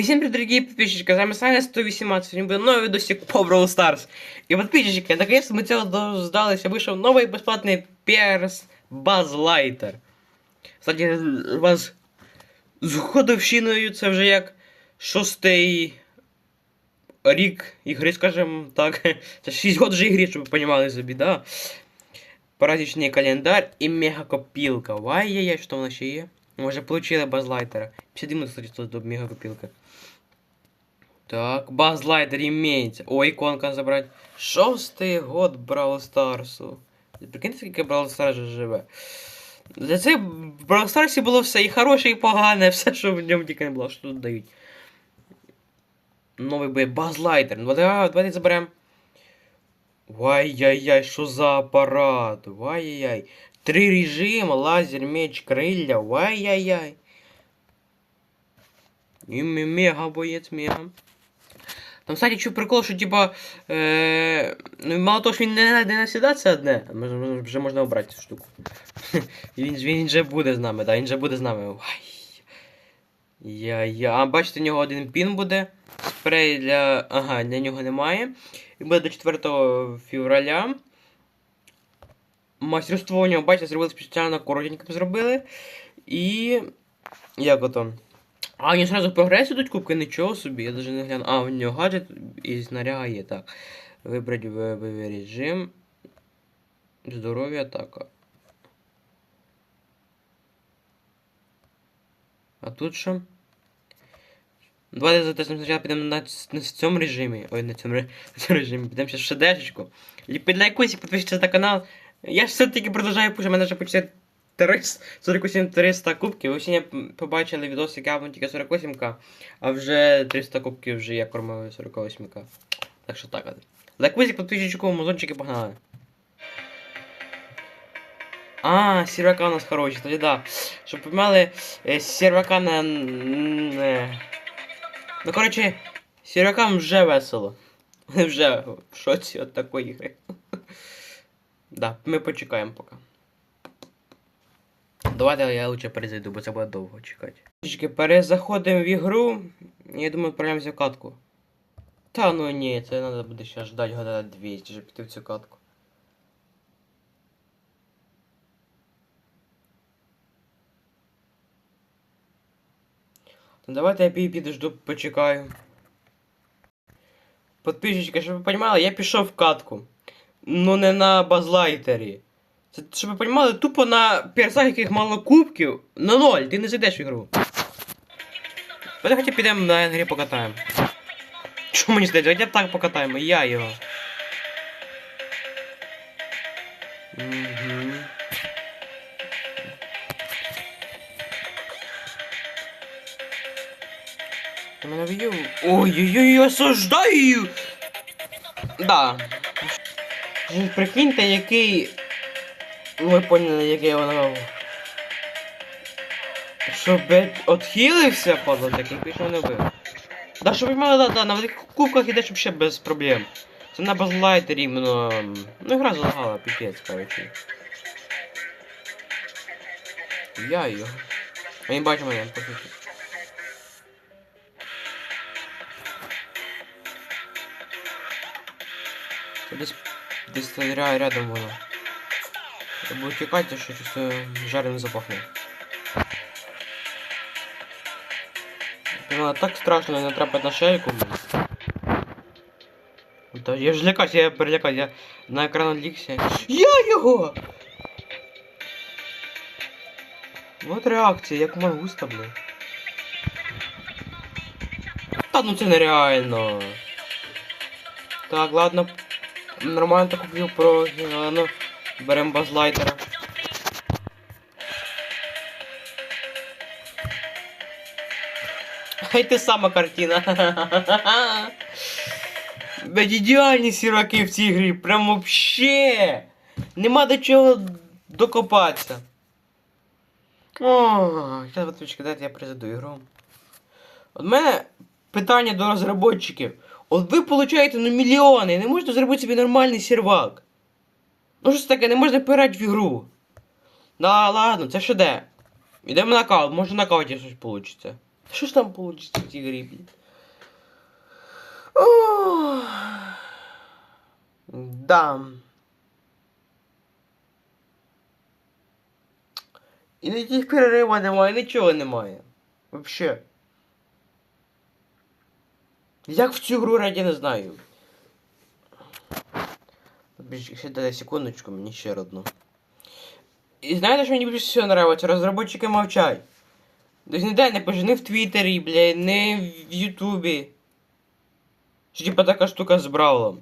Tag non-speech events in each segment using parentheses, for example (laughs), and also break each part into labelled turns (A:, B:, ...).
A: И всем привет, дорогие подписчики, с вами Саня 118, сегодня будет новый видосик по Brawl Stars. И подписчики, наконец-то мы цело дождались, вышел новый бесплатный перс Базлайтер. Кстати, у вас з годовщиною це вже як шостий рік ігри, скажімо так. (laughs) Це 6 років вже ігри, щоб ви розуміли собі, да? Праздничний календар і мегакопілка. Ай-яй-яй, що вона ще є? Ми вже получили базлайтера. 50 минут, кстати, стоит до мегакопилка. Так, базлайтер имеется. О, иконка забрать. Шостий год Бравл Старсу. Прикиньте, скільки Бравл Старс живе. Для це в Бравл Старсі було все і хороше, і погане, (laughs) все, що в ньому тільки не було, що тут дають. Новий буде базлайтер. Ну, давай- давайте заберемо. Вай-яй-яй, що за апарат? Вай-яй-яй. Три режима, лазер, меч, крылья. Вай-яй-яй. І ме- мега боєць, мега. Там, кстати, чу прикол, що типа. Е, ну, мало того, що він не, не навсегда це одне, вже можна обрати цю штуку. (laughs) Він же буде з нами, да, він же буде з нами. Вай. Я, я. А бачите, у нього один пін буде. Спрей для. Ага, для нього немає. І буде до 4 февраля. Мастерство у нього, бачите, зробили спеціально коротенько зробили. І. Як ото? А, у нього сразу прогрес ідуть кубки, нічого собі, я даже не гляну. А, у нього гаджет і снаряга є, так. Вибрати бойовий режим. Здоров'я атака. А тут що? Давайте затестимо спочатку підемо на, на цьому режимі. Ой, на цьому, на (laughs) цьому режимі. Підемо ще в шедешечку. І підлайкуйся, підпишіться на канал. Я ж все-таки продовжую пушити, мене вже почти 300, 48 300 кубків. Ви сьогодні побачили відос, як я вам тільки 48к, а вже 300 кубків вже я кормив 48к. Так що так. от. Лайкуйся, підписчику, музончики погнали. А, сервака у нас хороші, тоді да. Щоб ви мали е, сервака на. Ну, коротше, сервакам вже весело. (laughs) Вже в шоці від такої гри. Да, ми почекаємо поки. Давайте я лучше перезайду, бо це буде довго чекати. Трішки перезаходимо в ігру. Я думаю, відправляємося в катку. Та ну ні, це треба буде ще ждати года 200, щоб піти в цю катку. Ну давайте я пі- підожду, почекаю. Подписчики, щоб ви розуміли, я пішов в катку. Ну не на базлайтері. Це, щоб ви розуміли, тупо на персах, яких мало кубків, на ноль, ти не зайдеш в ігру. Давайте хоча підемо на грі покатаємо. Що мені здається, хоча так покатаємо, я його. Угу. Ой-ой-ой, осуждаю! Да. Ви Прикиньте, який. Ну, Ви поняли, який воно. Щоб отхилився, падла, такий пішов не вбив. Да, щоб мали, да, да, на великих кубках іде, щоб ще без проблем. Це на базлайтері іменно. Ну, гра залагала, піпець, короче. Я його. А не бачу мене, десь рядом воно. Я буду тікати, що щось е, запахне. Ну, так страшно не натрапити на шейку. Та я ж лякаюсь, я перелякаюсь, я на екран відлікся. Я його! От реакція, як мангуста, блін. Та ну це нереально. Так, ладно. Нормально так купив про ну, берем базлайтера. Хай ти сама картина. Блядь, ідеальні сіраки в цій грі. Прям вообще. Нема до чого докопатися. О, виключки, дайте я призаду ігру. От мене питання до розробників. От ви получаєте ну мільйони, не можете зробити собі нормальний сервак. Ну що це таке, не можна пирати в ігру. Да ладно, це що де? Ідемо на каут, може на кауті щось вийде. Що ж там получится в цій грі, блін? Да. І ніяких перерива немає, нічого немає. Вообще. Як в цю гру грати, я не знаю. Ще дай секундочку, мені ще одну. І знаєте, що мені більше всього нравиться? Розробники мовчать. Тобто ніде не пише, не в Твіттері, бля, не в Ютубі. Що типа така штука з Бравлом.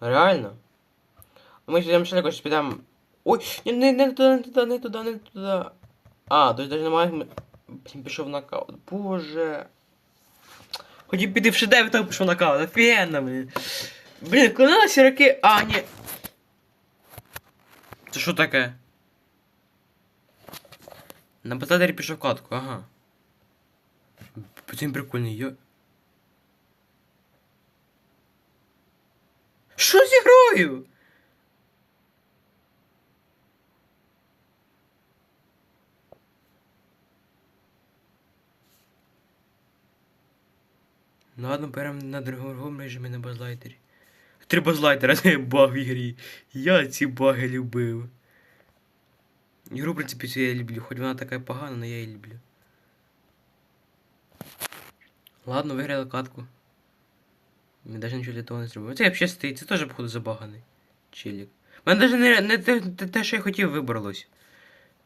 A: Реально. Ми там ще якось підемо. Ой, не, не, не туди, не туди, не туди, не туди. А, тобто навіть немає. Блін, пішов нокаут. Боже. Хотів піти в шедевр, так пішов нокаут. Офігенно, блін. Блін, коли на сіраки. А, ні. Це що таке? На батарері пішов катку, ага. Потім прикольний, йо. Що з ігрою? Ну ладно, беремо на другому режимі на базлайтері. Три базлайтера, (laughs) це баг в ігрі. Я ці баги любив. Ігру, в принципі, цю я люблю, хоч вона така погана, але я її люблю. Ладно, виграли катку. Ми навіть нічого для того не зробили. Це я взагалі стоїть, це теж, походу, забаганий. Челік. У мене навіть не, не те, те, що я хотів, вибралось.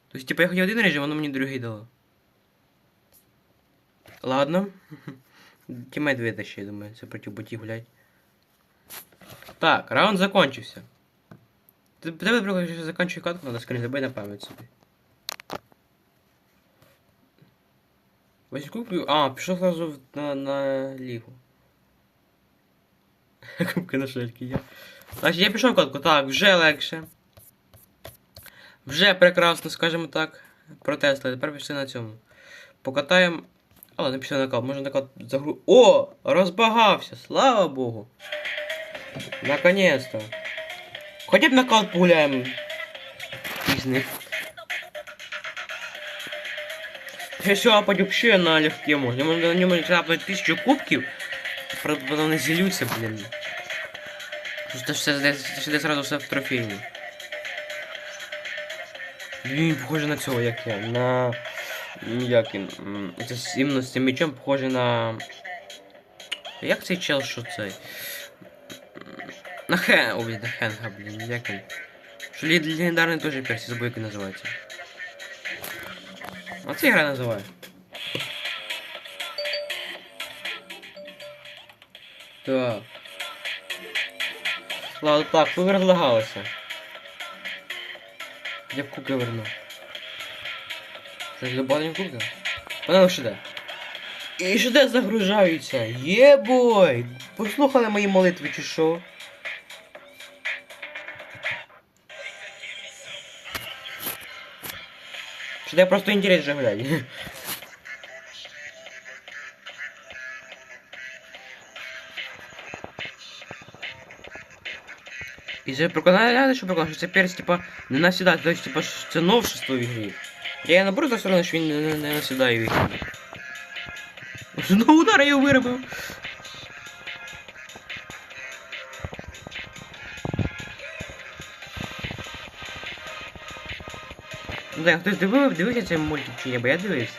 A: Тобто, типу, я хотів один режим, воно мені другий дало. Ладно. (laughs) Тімейт витащи, я думаю, це проти ботів гулять. Так, раунд закончився. Тебе прикольно, що закінчує катку, надо скрізь забий на пам'ять собі. Куплю. А, пішов зразу на, на лігу. (laughs) Кубки на шельки я. Значить, я пішов катку, так, вже легше. Вже прекрасно, скажімо так. Протестили, тепер пішли на цьому. Покатаємо. А, ладно, пішли на кат. Можна на загру. О! Розбагався! Слава Богу! Наконец-то. Хотя б на кат погуляємо. Пізних. Я все апать вообще на легке можно. Я на ньому трапить тисячу кубків. Правда, не зілються, блін. Просто все сюди сразу все в трофейні. Блін, похоже на цього, як я. На. Як він. м, Це іменно з цим мечом похоже на. Як цей чел, що цей? На Хен... О, блін, на Хенга, блін, як він. Що легендарний теж персі, забув, як він називається. Оце гра називає. Так. Ладно, так, ви розлагалися. Я в куки верну. Куки? Вона ще де. І де загружаються. Єбой! Послухали мої молитви чи що? Де просто інтерес же гулять? І це прикольно, що прикольно, що це перс, типа, не насідає, тобто, типа, це новшество в ігрі. Я наоборот все одно, що він не, не, насідає в ігрі. Знову удар я його виробив. Ну так, хтось дивив, дивився цей мультик чи ні, бо я дивився.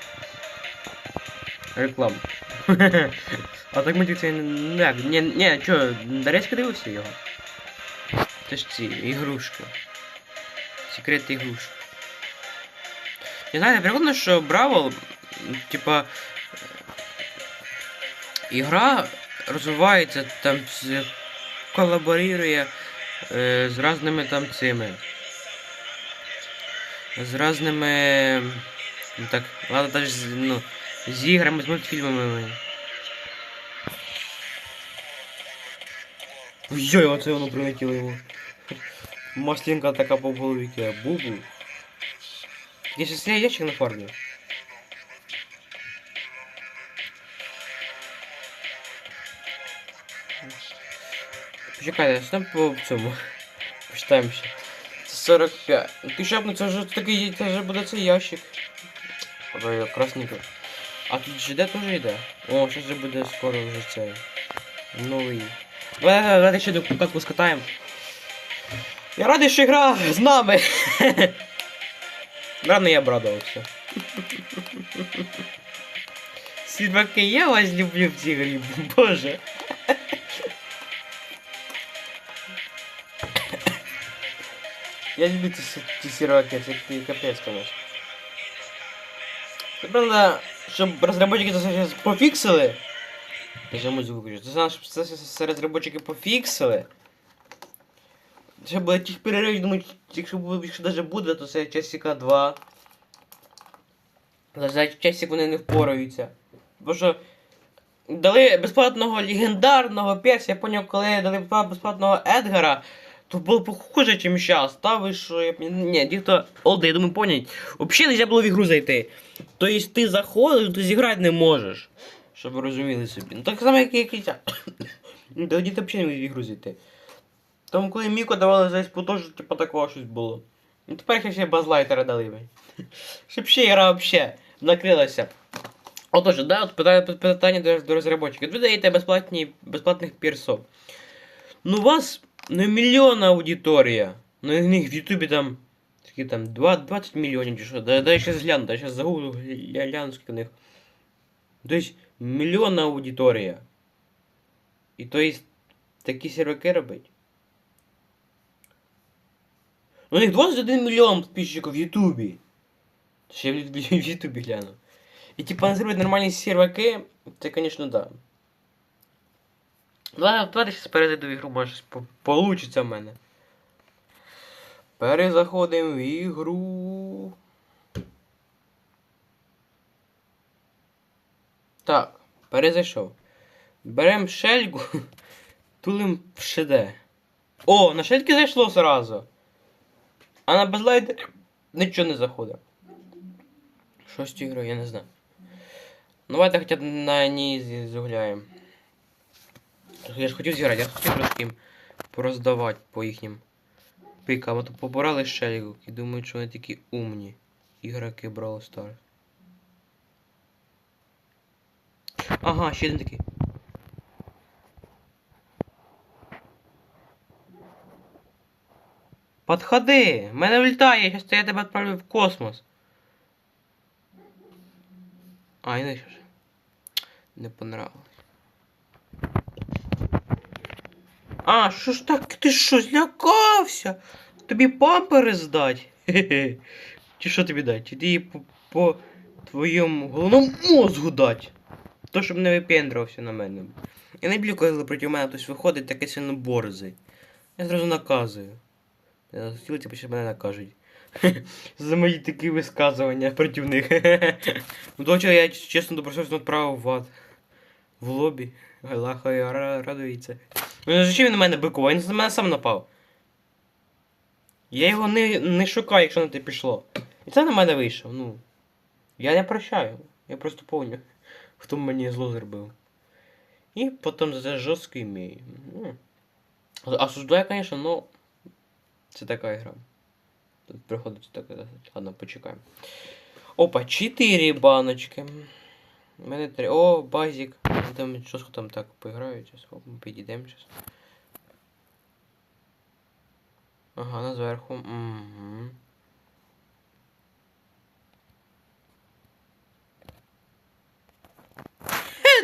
A: Реклам. (laughs) а так мультик це не як, ні, ні, чо, Дарецька дивився його? Це ж ці ігрушки. Секрети ігрушок. Не знаю, прикольно, що Бравл, типа, ігра розвивається там з, колаборірує е, з разними там цими. З разними. Ну так, ладно, даже ну, з іграми, з мультфільмами. Ой, оце воно прилетіло йому. Маслинка така по голові бубу. Я сейчас я ящик на фармі. Почекайте, що там по цьому? Почитаємо ще. Це 45. Ти шапну, це вже такий, це вже буде цей ящик. Ой, красненько. А тут ЖД теж йде? О, що ж буде скоро вже цей. Новий. Давай, давай, давай ще до катку скатаємо. Я радий, що гра з нами. Рано я обрадувався. Сідбаки, я вас люблю в цій грі, боже. Я люблю ці, сі- ці сіроки, це такий капець, конечно. Це правда, щоб розробники це зараз пофіксили. Я же музику кажу. Це знаю, щоб це все розробники пофіксили. Ще буде тих переривів, думаю, якщо, якщо даже буде, то це часика 2. Але за часик вони не впораються. Бо що дали безплатного легендарного перса, я поняв, коли дали безплатного Едгара, то було похуже, ніж зараз. Та ви що, я... Ні, ті, хто олди, я думаю, понять. Взагалі не було в ігру зайти. Тобто ти заходиш, ти зіграти не можеш. Щоб ви розуміли собі. Ну так само, як і якийсь. (coughs) Тоді ти взагалі не в ігру зайти. Тому коли Міко давали за СПУ, теж типу такого щось було. Ну тепер ще ще базлайтера дали би. (laughs) Щоб ще гра взагалі накрилася. Отож, да, от питання, питання до, до розробників. Ви даєте безплатні, безплатних пірсов. Ну у вас ну, мільйонна аудиторія. Ну і в них в Ютубі там. Скільки там, 2, 20 мільйонів чи що. Да, да я щас гляну, да я щас загуглю, гля- гляну, скільки в них. Тобто мільйонна аудиторія. І то есть такі серваки робить. У них 21 мільйон підписчиків в Ютубі. Ще в Ютубі гляну. І типа зробити нормальні серваки, це, звісно, да. Ладно, давайте зараз перейду в ігру, може получиться в мене. Перезаходимо в ігру. Так, перезайшов. Берем шельгу, (laughs) тулим в шеде. О, на шельки зайшло сразу. А на безлайдері нічого не заходить. Що з цією я не знаю. Ну давайте хоча б на ній зігуляємо. Я ж хотів зіграти, я хотів трошки їм пороздавати по їхнім пикам. А то побирали шельгу і думають, що вони такі умні. Ігроки Brawl Stars. Ага, ще один такий. Подходи! Мене влітає, щас я тебе відправлю в космос. А, і не що ж. Не понравилось. А, що ж так? Ти що, злякався? Тобі пампери здать? Хе-хе. Чи що тобі дать? Чи ти по, по твоєму головному мозгу дать? То, щоб не випендрувався на мене. Я не люблю, коли проти мене хтось виходить таке сильно борзий. Я зразу наказую. Я хотіли, типу, що мене накажуть. (laughs) За мої такі висказування проти них. (laughs) Ну, до чого я чесно добросовісно відправив в ад. В лобі. Ра- радується. Ну, зачем він на мене бикував? Він на мене сам напав. Я його не, не шукаю, якщо на те пішло. І це на мене вийшов, ну. Я не прощаю. Я просто помню, (laughs) хто мені зло зробив. І потім за це жорстко імею. Ну. Осуждаю, конечно, но це така ігра. Тут приходиться так. Ладно, почекаємо. Опа, 4 баночки. У мене 3. О, базик. Ну, Там щось там так поіграють. Зараз ми підійдемо зараз. Ага, на зверху. Угу.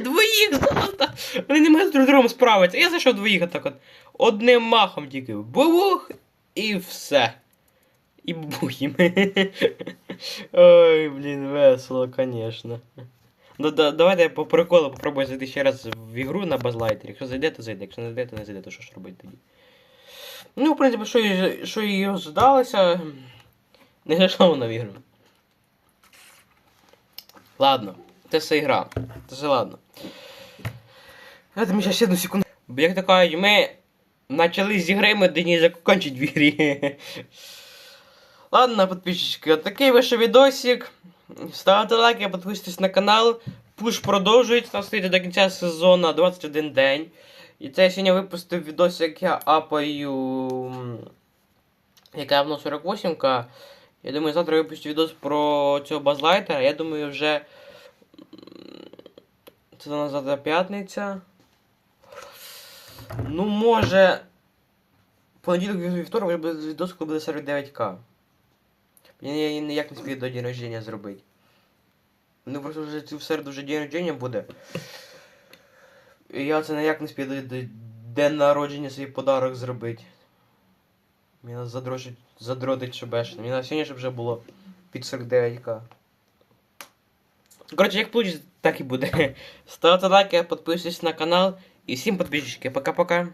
A: Двоїх (laughs) золота! Вони не можуть друг з другом справитися. Я зайшов двоїх отак от. Одним махом тільки. Бубух! І все. І бухім. (laughs) Ой, блін, весело, конечно. Ну, да, давайте я по приколу попробую зайти ще раз в ігру на базлайтері. Якщо зайде, то зайде. Якщо не зайде, то не зайде, то що ж робити тоді? Ну, в принципі, що, і- що її ожидалося, не зайшло вона в ігру. Ладно, це все ігра. Це все ладно. Давайте ми ще одну секунду. Як кажуть, ми почали з ми до неї закончить в ігрі. Ладно, подписчики, от такий вийшов відосик. Ставте лайки, підписуйтесь на канал. Пуш продовжується, стоїть до кінця сезону 21 день. І це я сьогодні випустив відос, як я апаю. Яка давно 48к. Я думаю, завтра випустю відос про цього базлайтера. Я думаю, вже. Це завтра п'ятниця. Ну, може. Понеділок вів- вівторок вже буде коли буде 49к. Я, я ніяк не спію до день рождення зробити. Ну просто вже цю середу вже день рождення буде. І я це ніяк не спію до, день народження свій подарок зробити. Мені задрочить, задротить шибешно. Мені на сьогодні щоб вже було під 49к. Коротше, як получится, так і буде. (laughs) Ставте лайки, підписуйтесь на канал. І всем подписчики, Пока-пока.